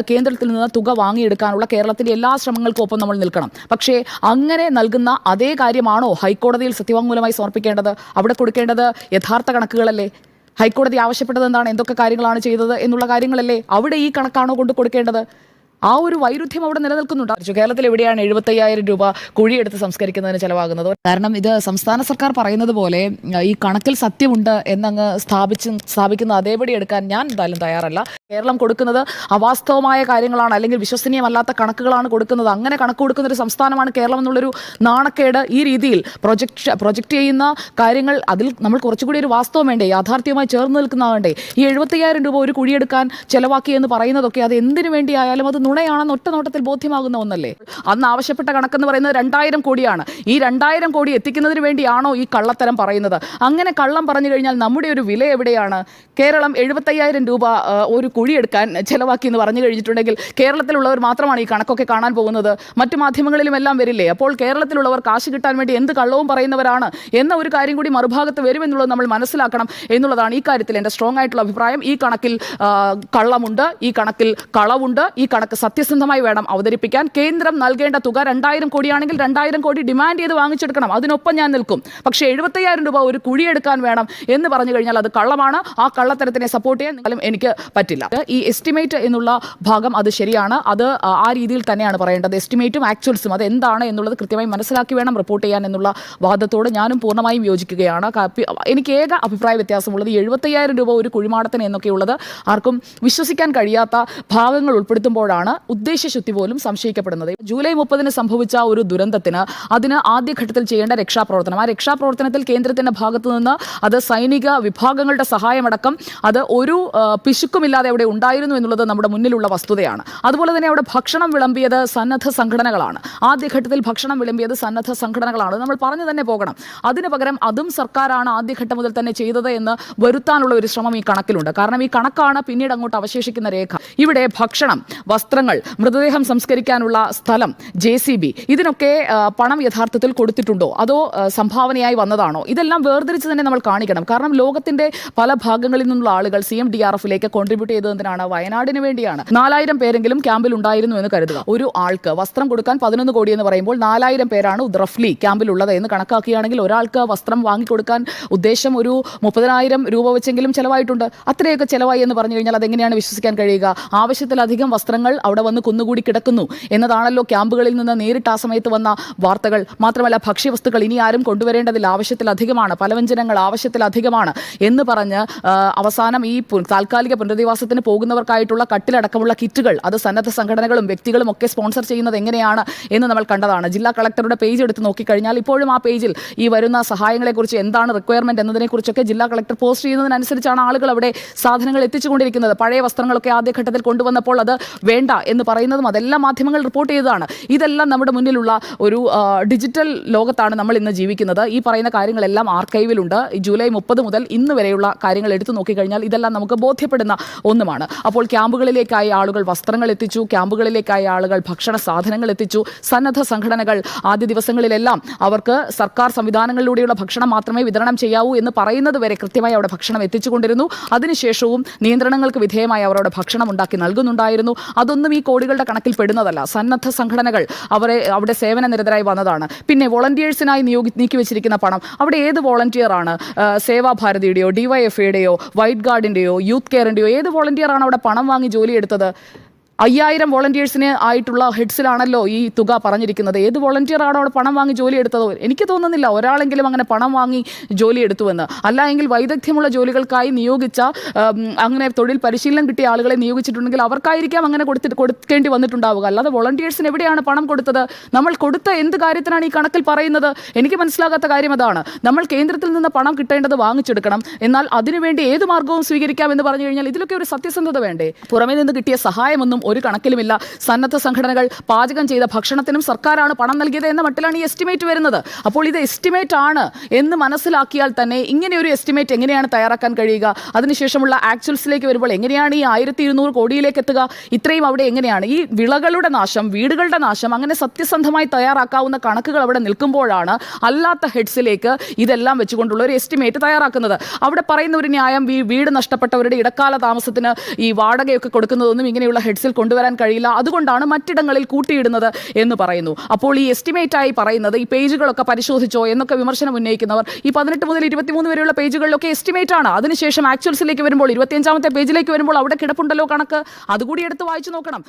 കേന്ദ്രത്തിൽ നിന്ന് തുക വാങ്ങിയെടുക്കാനുള്ള കേരളത്തിലെ എല്ലാ ശ്രമങ്ങൾക്കും ഒപ്പം നമ്മൾ നിൽക്കണം. പക്ഷേ അങ്ങനെ നൽകുന്ന അതേ കാര്യമാണോ ഹൈക്കോടതിയിൽ സത്യവാങ്മൂലമായി സമർപ്പിക്കേണ്ടത്? അവിടെ കൊടുക്കേണ്ടത് യഥാർത്ഥ കണക്കുകളല്ലേ? ഹൈക്കോടതി ആവശ്യപ്പെട്ടത് എന്താണ്? എന്തൊക്കെ കാര്യങ്ങളാണ് ചെയ്തത് എന്നുള്ള കാര്യങ്ങളല്ലേ അവിടെ ഈ കണക്കാണോ കൊണ്ട് കൊടുക്കേണ്ടത്? ആ ഒരു വൈരുദ്ധ്യം അവിടെ നിലനിൽക്കുന്നുണ്ട്. കേരളത്തിൽ എവിടെയാണ് എഴുപത്തയ്യായിരം രൂപ കുഴിയെടുത്ത് സംസ്കരിക്കുന്നതിന് ചെലവാകുന്നത്? കാരണം ഇത് സംസ്ഥാന സർക്കാർ പറയുന്നത് പോലെ ഈ കണക്കിൽ സത്യമുണ്ട് എന്നങ്ങ് സ്ഥാപിച്ച് സ്ഥാപിക്കുന്ന അതേപടി എടുക്കാൻ ഞാൻ എന്തായാലും തയ്യാറല്ല. കേരളം കൊടുക്കുന്നത് അവാസ്തവമായ കാര്യങ്ങളാണ് അല്ലെങ്കിൽ വിശ്വസനീയമല്ലാത്ത കണക്കുകളാണ് കൊടുക്കുന്നത്. അങ്ങനെ കണക്ക് കൊടുക്കുന്ന ഒരു സംസ്ഥാനമാണ് കേരളം എന്നുള്ളൊരു നാണക്കേട് ഈ രീതിയിൽ പ്രൊജക്ട് പ്രൊജക്ട് ചെയ്യുന്ന കാര്യങ്ങൾ അതിൽ നമ്മൾ കുറച്ചുകൂടി ഒരു വാസ്തവം വേണ്ടേ യാഥാർത്ഥ്യമായി ചേർന്ന് നിൽക്കുന്ന വേണ്ടേ? ഈ എഴുപത്തയ്യായിരം രൂപ ഒരു കുഴിയെടുക്കാൻ ചെലവാക്കി എന്ന് പറയുന്നതൊക്കെ അത് എന്തിനു വേണ്ടിയായാലും അത് നുണയാണെന്ന് ഒറ്റ നോട്ടത്തിൽ ബോധ്യമാകുന്ന ഒന്നല്ലേ? അന്ന് ആവശ്യപ്പെട്ട കണക്കെന്ന് പറയുന്നത് രണ്ടായിരം കോടിയാണ്. ഈ രണ്ടായിരം കോടി എത്തിക്കുന്നതിന് വേണ്ടിയാണോ ഈ കള്ളത്തരം പറയുന്നത്? അങ്ങനെ കള്ളം പറഞ്ഞു കഴിഞ്ഞാൽ നമ്മുടെ ഒരു വില എവിടെയാണ്? കേരളം എഴുപത്തയ്യായിരം രൂപ ഒരു കുഴിയെടുക്കാൻ ചെലവാക്കി എന്ന് പറഞ്ഞു കഴിഞ്ഞിട്ടുണ്ടെങ്കിൽ കേരളത്തിലുള്ളവർ മാത്രമാണ് ഈ കണക്കൊക്കെ കാണാൻ പോകുന്നത്. മറ്റു മാധ്യമങ്ങളിലും എല്ലാം വരില്ലേ? അപ്പോൾ കേരളത്തിലുള്ളവർ കാശ് കിട്ടാൻ വേണ്ടി എന്ത് കള്ളവും പറയുന്നവരാണ് എന്ന ഒരു കാര്യം കൂടി മറുഭാഗത്ത് വരുമെന്നുള്ളത് നമ്മൾ മനസ്സിലാക്കണം എന്നുള്ളതാണ് ഈ കാര്യത്തിൽ എന്റെ സ്ട്രോങ് ആയിട്ടുള്ള അഭിപ്രായം. ഈ കണക്കിൽ കള്ളമുണ്ട് ഈ കണക്കിൽ കളവുണ്ട് ഈ കണക്ക് സത്യസന്ധമായി വേണം അവതരിപ്പിക്കാൻ. കേന്ദ്രം നൽകേണ്ട തുക രണ്ടായിരം കോടിയാണെങ്കിൽ രണ്ടായിരം കോടി ഡിമാൻഡ് ചെയ്ത് വാങ്ങിച്ചെടുക്കണം. അതിനൊപ്പം ഞാൻ നിൽക്കും. പക്ഷേ എഴുപത്തയ്യായിരം രൂപ ഒരു കുഴിയെടുക്കാൻ വേണം എന്ന് പറഞ്ഞു കഴിഞ്ഞാൽ അത് കള്ളമാണ്. ആ കള്ളത്തരത്തിനെ സപ്പോർട്ട് ചെയ്യാൻ എനിക്ക് പറ്റില്ല. ഈ എസ്റ്റിമേറ്റ് എന്നുള്ള ഭാഗം അത് ശരിയാണ്. അത് ആ- രീതിയിൽ തന്നെയാണ് പറയേണ്ടത്. എസ്റ്റിമേറ്റും ആക്ച്വൽസും അത് എന്താണ് എന്നുള്ളത് കൃത്യമായി മനസ്സിലാക്കി വേണം റിപ്പോർട്ട് ചെയ്യാൻ എന്നുള്ള വാദത്തോട് ഞാനും പൂർണമായും യോജിക്കുകയാണ്. എനിക്ക് ഏക അഭിപ്രായ വ്യത്യാസമുള്ളത് എഴുപത്തയ്യായിരം രൂപ ഒരു കുഴിമാടത്തിന് എന്നൊക്കെയുള്ളത് ആർക്കും വിശ്വസിക്കാൻ കഴിയാത്ത ഭാഗങ്ങൾ ഉൾപ്പെടുത്തുമ്പോഴാണ് ഉദ്ദേശശുദ്ധി പോലും സംശയിക്കപ്പെടുന്നത്. ജൂലൈ മുപ്പതിന് സംഭവിച്ച ഒരു ദുരന്തത്തിന് അതിന് ആദ്യഘട്ടത്തിൽ ചെയ്യേണ്ട രക്ഷാപ്രവർത്തനം. ആ രക്ഷാപ്രവർത്തനത്തിൽ കേന്ദ്രത്തിന്റെ ഭാഗത്തു നിന്ന് അത് സൈനിക വിഭാഗങ്ങളുടെ സഹായമടക്കം അത് ഒരു പിശുക്കുമില്ലാതെ അവിടെ ഉണ്ടായിരുന്നു എന്നുള്ളത് നമ്മുടെ മുന്നിലുള്ള വസ്തുതയാണ്. അതുപോലെ തന്നെ അവിടെ ഭക്ഷണം വിളമ്പിയത് സന്നദ്ധ സംഘടനകളാണ്. ആദ്യഘട്ടത്തിൽ ഭക്ഷണം വിളമ്പിയത് സന്നദ്ധ സംഘടനകളാണ്. നമ്മൾ പറഞ്ഞു തന്നെ പോകണം. അതിന് പകരം അതും സർക്കാരാണ് ആദ്യഘട്ടം മുതൽ തന്നെ ചെയ്തത് എന്ന് വരുത്താനുള്ള ഒരു ശ്രമം ഈ കണക്കിലുണ്ട്. കാരണം ഈ കണക്കാണ് പിന്നീട് അങ്ങോട്ട് അവശേഷിക്കുന്ന രേഖ. ഇവിടെ ഭക്ഷണം വസ്ത്രങ്ങൾ മൃതദേഹം സംസ്കരിക്കാനുള്ള സ്ഥലം ജെ സി ബി. ഇതിനൊക്കെ പണം യഥാർത്ഥത്തിൽ കൊടുത്തിട്ടുണ്ടോ? അതോ സംഭാവനയായി വന്നതാണോ? ഇതെല്ലാം വേർതിരിച്ച് തന്നെ നമ്മൾ കാണിക്കണം. കാരണം ലോകത്തിന്റെ പല ഭാഗങ്ങളിൽ നിന്നുള്ള ആളുകൾ സി എം ഡി ആർ എഫിലേക്ക് കോൺട്രിബ്യൂട്ട് ചെയ്തതിനാണ് വയനാടിന് വേണ്ടിയാണ്. നാലായിരം പേരെങ്കിലും ക്യാമ്പിൽ ഉണ്ടായിരുന്നു എന്ന് കരുതുക. ഒരു ആൾക്ക് വസ്ത്രം കൊടുക്കാൻ പതിനൊന്ന് കോടി എന്ന് പറയുമ്പോൾ നാലായിരം പേരാണ് റഫ്ലി ക്യാമ്പിലുള്ളത് എന്ന് കണക്കാക്കുകയാണെങ്കിൽ ഒരാൾക്ക് വസ്ത്രം വാങ്ങിക്കൊടുക്കാൻ ഉദ്ദേശം ഒരു മുപ്പതിനായിരം രൂപ വെച്ചെങ്കിലും ചിലവായിട്ടുണ്ട്. അത്രയൊക്കെ ചിലവായി എന്ന് പറഞ്ഞു കഴിഞ്ഞാൽ അതെങ്ങനെയാണ് വിശ്വസിക്കാൻ കഴിയുക? ആവശ്യത്തിലധികം വസ്ത്രങ്ങൾ അവിടെ വന്ന് കുന്നുകൂടി കിടക്കുന്നു എന്നതാണല്ലോ ക്യാമ്പുകളിൽ നിന്ന് നേരിട്ട് ആ സമയത്ത് വന്ന വാർത്തകൾ. മാത്രമല്ല ഭക്ഷ്യവസ്തുക്കൾ ഇനി ആരും കൊണ്ടുവരേണ്ടതിൽ ആവശ്യത്തിലധികമാണ് പലവ്യഞ്ജനങ്ങൾ ആവശ്യത്തിലധികമാണ് എന്ന് പറഞ്ഞ് അവസാനം ഈ താൽക്കാലിക പുനരധിവാസത്തിന് പോകുന്നവർക്കായിട്ടുള്ള കട്ടിലടക്കമുള്ള കിറ്റുകൾ അത് സന്നദ്ധ സംഘടനകളും വ്യക്തികളും ഒക്കെ സ്പോൺസർ ചെയ്യുന്നത് എങ്ങനെയാണ് എന്ന് നമ്മൾ കണ്ടതാണ്. ജില്ലാ കളക്ടറുടെ പേജ് എടുത്ത് നോക്കിക്കഴിഞ്ഞാൽ ഇപ്പോഴും ആ പേജിൽ ഈ വരുന്ന സഹായങ്ങളെക്കുറിച്ച് എന്താണ് റിക്വയർമെന്റ് എന്നതിനെക്കുറിച്ചൊക്കെ ജില്ലാ കളക്ടർ പോസ്റ്റ് ചെയ്യുന്നതിനനുസരിച്ചാണ് ആളുകൾ അവിടെ സാധനങ്ങൾ എത്തിച്ചുകൊണ്ടിരിക്കുന്നത്. പഴയ വസ്ത്രങ്ങളൊക്കെ ആദ്യഘട്ടത്തിൽ കൊണ്ടുവന്നപ്പോൾ അത് വേണ്ട എന്ന് പറയുന്നതും അതെല്ലാം മാധ്യമങ്ങൾ റിപ്പോർട്ട് ചെയ്തതാണ്. ഇതെല്ലാം നമ്മുടെ മുന്നിലുള്ള ഒരു ഡിജിറ്റൽ ലോകത്താണ് നമ്മൾ ഇന്ന് ജീവിക്കുന്നത്. ഈ പറയുന്ന കാര്യങ്ങളെല്ലാം ആർക്കൈവിലുണ്ട് ജൂലൈ മുപ്പത് മുതൽ ഇന്ന് വരെയുള്ള കാര്യങ്ങൾ എടുത്തു നോക്കിക്കഴിഞ്ഞാൽ ഇതെല്ലാം നമുക്ക് ബോധ്യപ്പെടുന്ന ഒന്നുമാണ്. അപ്പോൾ ക്യാമ്പുകളിലേക്കായി ആളുകൾ വസ്ത്രങ്ങൾ എത്തിച്ചു ക്യാമ്പുകളിലേക്കായി ആളുകൾ ഭക്ഷണ സാധനങ്ങൾ എത്തിച്ചു സന്നദ്ധ സംഘടനകൾ ആദ്യ ദിവസങ്ങളിലെല്ലാം അവർക്ക് സർക്കാർ സംവിധാനങ്ങളിലൂടെയുള്ള ഭക്ഷണം മാത്രമേ വിതരണം ചെയ്യാവൂ എന്ന് പറയുന്നത് വരെ കൃത്യമായി അവിടെ ഭക്ഷണം എത്തിച്ചുകൊണ്ടിരുന്നു. അതിനുശേഷവും നിയന്ത്രണങ്ങൾക്ക് വിധേയമായി അവരവിടെ ഭക്ഷണം ഉണ്ടാക്കി നൽകുന്നുണ്ടായിരുന്നു. അതൊന്നും ഈ കോടികളുടെ കണക്കിൽ പെടുന്നതല്ല. സന്നദ്ധ സംഘടനകൾ അവരെ അവിടെ സേവന നിരതരായി വന്നതാണ്. പിന്നെ വോളണ്ടിയേഴ്സിനായി നിയോഗി നീക്കി വെച്ചിരിക്കുന്ന പണം അവിടെ ഏത് ആ, സേവാഭാരതിയുടെയോ ഡിവൈഎഫ്ഐയുടെയോ വൈറ്റ് ഗാർഡിന്റെയോ യൂത്ത് കെയറിന്റെയോ ഏത് വോളണ്ടിയർ ആണ് അവിടെ പണം വാങ്ങി ജോലിയെടുത്തത് അയ്യായിരം വോളണ്ടിയേഴ്സിന് ആയിട്ടുള്ള ഹെഡ്സിലാണല്ലോ ഈ തുക പറഞ്ഞിരിക്കുന്നത്. ഏത് വോളണ്ടിയർ ആണോ അവിടെ പണം വാങ്ങി ജോലി എടുത്തതോ? എനിക്ക് തോന്നുന്നില്ല ഒരാളെങ്കിലും അങ്ങനെ പണം വാങ്ങി ജോലി എടുത്തുവെന്ന്. അല്ല എങ്കിൽ വൈദഗ്ധ്യമുള്ള ജോലികൾക്കായി നിയോഗിച്ച അങ്ങനെ തൊഴിൽ പരിശീലനം കിട്ടിയ ആളുകളെ നിയോഗിച്ചിട്ടുണ്ടെങ്കിൽ അവർക്കായിരിക്കാം അങ്ങനെ കൊടുത്തിട്ട് കൊടുക്കേണ്ടി വന്നിട്ടുണ്ടാവുക. അല്ലാതെ വോളണ്ടിയേഴ്സിന് എവിടെയാണ് പണം കൊടുത്തത്? നമ്മൾ കൊടുത്ത എന്ത് കാര്യത്തിനാണ് ഈ കണക്കിൽ പറയുന്നത്? എനിക്ക് മനസ്സിലാകാത്ത കാര്യം അതാണ്. നമ്മൾ കേന്ദ്രത്തിൽ നിന്ന് പണം കിട്ടേണ്ടത് വാങ്ങിച്ചെടുക്കണം. എന്നാൽ അതിനുവേണ്ടി ഏത് മാർഗവും സ്വീകരിക്കാം എന്ന് പറഞ്ഞു കഴിഞ്ഞാൽ ഇതിലൊക്കെ ഒരു സത്യസന്ധത വേണ്ടേ? പുറമേ നിന്ന് കിട്ടിയ സഹായമൊന്നും ഒരു കണക്കിലുമില്ല. സന്നദ്ധ സംഘടനകൾ പാചകം ചെയ്ത ഭക്ഷണത്തിനും സർക്കാരാണ് പണം നൽകിയത് എന്ന മട്ടിലാണ് ഈ എസ്റ്റിമേറ്റ് വരുന്നത്. അപ്പോൾ ഇത് എസ്റ്റിമേറ്റ് ആണ് എന്ന് മനസ്സിലാക്കിയാൽ തന്നെ ഇങ്ങനെ ഒരു എസ്റ്റിമേറ്റ് എങ്ങനെയാണ് തയ്യാറാക്കാൻ കഴിയുക? അതിനുശേഷമുള്ള ആക്ച്വൽസിലേക്ക് വരുമ്പോൾ എങ്ങനെയാണ് ഈ ആയിരത്തി ഇരുന്നൂറ് കോടിയിലേക്ക് എത്തുക? ഇത്രയും അവിടെ എങ്ങനെയാണ്? ഈ വിളകളുടെ നാശം വീടുകളുടെ നാശം അങ്ങനെ സത്യസന്ധമായി തയ്യാറാക്കാവുന്ന കണക്കുകൾ അവിടെ നിൽക്കുമ്പോഴാണ് അല്ലാത്ത ഹെഡ്സിലേക്ക് ഇതെല്ലാം വെച്ചുകൊണ്ടുള്ള ഒരു എസ്റ്റിമേറ്റ് തയ്യാറാക്കുന്നത്. അവിടെ പറയുന്ന ഒരു ന്യായം വീട് നഷ്ടപ്പെട്ടവരുടെ ഇടക്കാല താമസത്തിന് ഈ വാടകയൊക്കെ കൊടുക്കുന്നതൊന്നും ഇങ്ങനെയുള്ള ഹെഡ്സിൽ കൊണ്ടുവരാൻ കഴിയില്ല. അതുകൊണ്ടാണ് മറ്റിടങ്ങളിൽ കൂട്ടിയിടുന്നത് എന്ന് പറയുന്നു. അപ്പോൾ ഈ എസ്റ്റിമേറ്റ് ആയി പറയുന്നത് ഈ പേജുകളൊക്കെ പരിശോധിച്ചോ എന്നൊക്കെ വിമർശനം ഉന്നയിക്കുന്നവർ ഈ പതിനെട്ട് മുതൽ ഇരുപത്തിമൂന്ന് വരെയുള്ള പേജുകളിലൊക്കെ എസ്റ്റിമേറ്റ് ആണ് അതിനുശേഷം ആക്ച്വൽസിലേക്ക് വരുമ്പോൾ ഇരുപത്തിയഞ്ചാമത്തെ പേജിലേക്ക് വരുമ്പോൾ അവിടെ കിടപ്പുണ്ടല്ലോ കണക്ക്. അതുകൂടി എടുത്ത് വായിച്ചു നോക്കണം.